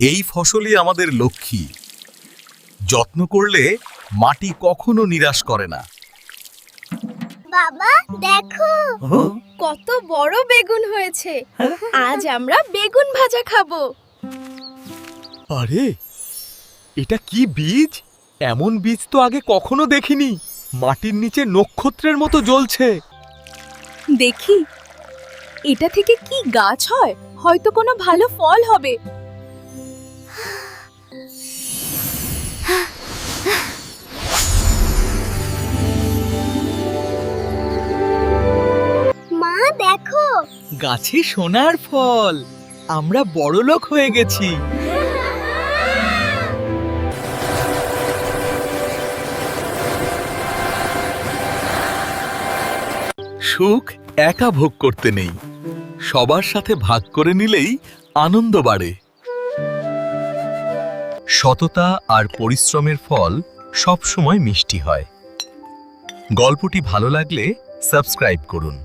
এই ফসলই আমাদের লক্ষ্মী। যত্ন করলে মাটি কখনো নিরাশ করে না। বাবা দেখো। কত বড় বেগুন হয়েছে। আজ আমরা বেগুন ভাজা খাব। আরে এটা কি বীজ? এমন বীজ তো আগে কখনো দেখিনি। মাটির নিচে নক্ষত্রের মতো জ্বলছে। দেখি এটা থেকে কি গাছ হয়? হয়তো কোনো ভালো ফল হবে। গাছে সোনার ফল। আমরা বড় লোক হয়ে গেছি। সুখ একা ভোগ করতে নেই। সবার সাথে ভাগ করে নিলেই আনন্দ বাড়ে। সততা আর পরিশ্রমের ফল সব সময় মিষ্টি হয়। গল্পটি ভালো লাগলে সাবস্ক্রাইব করুন।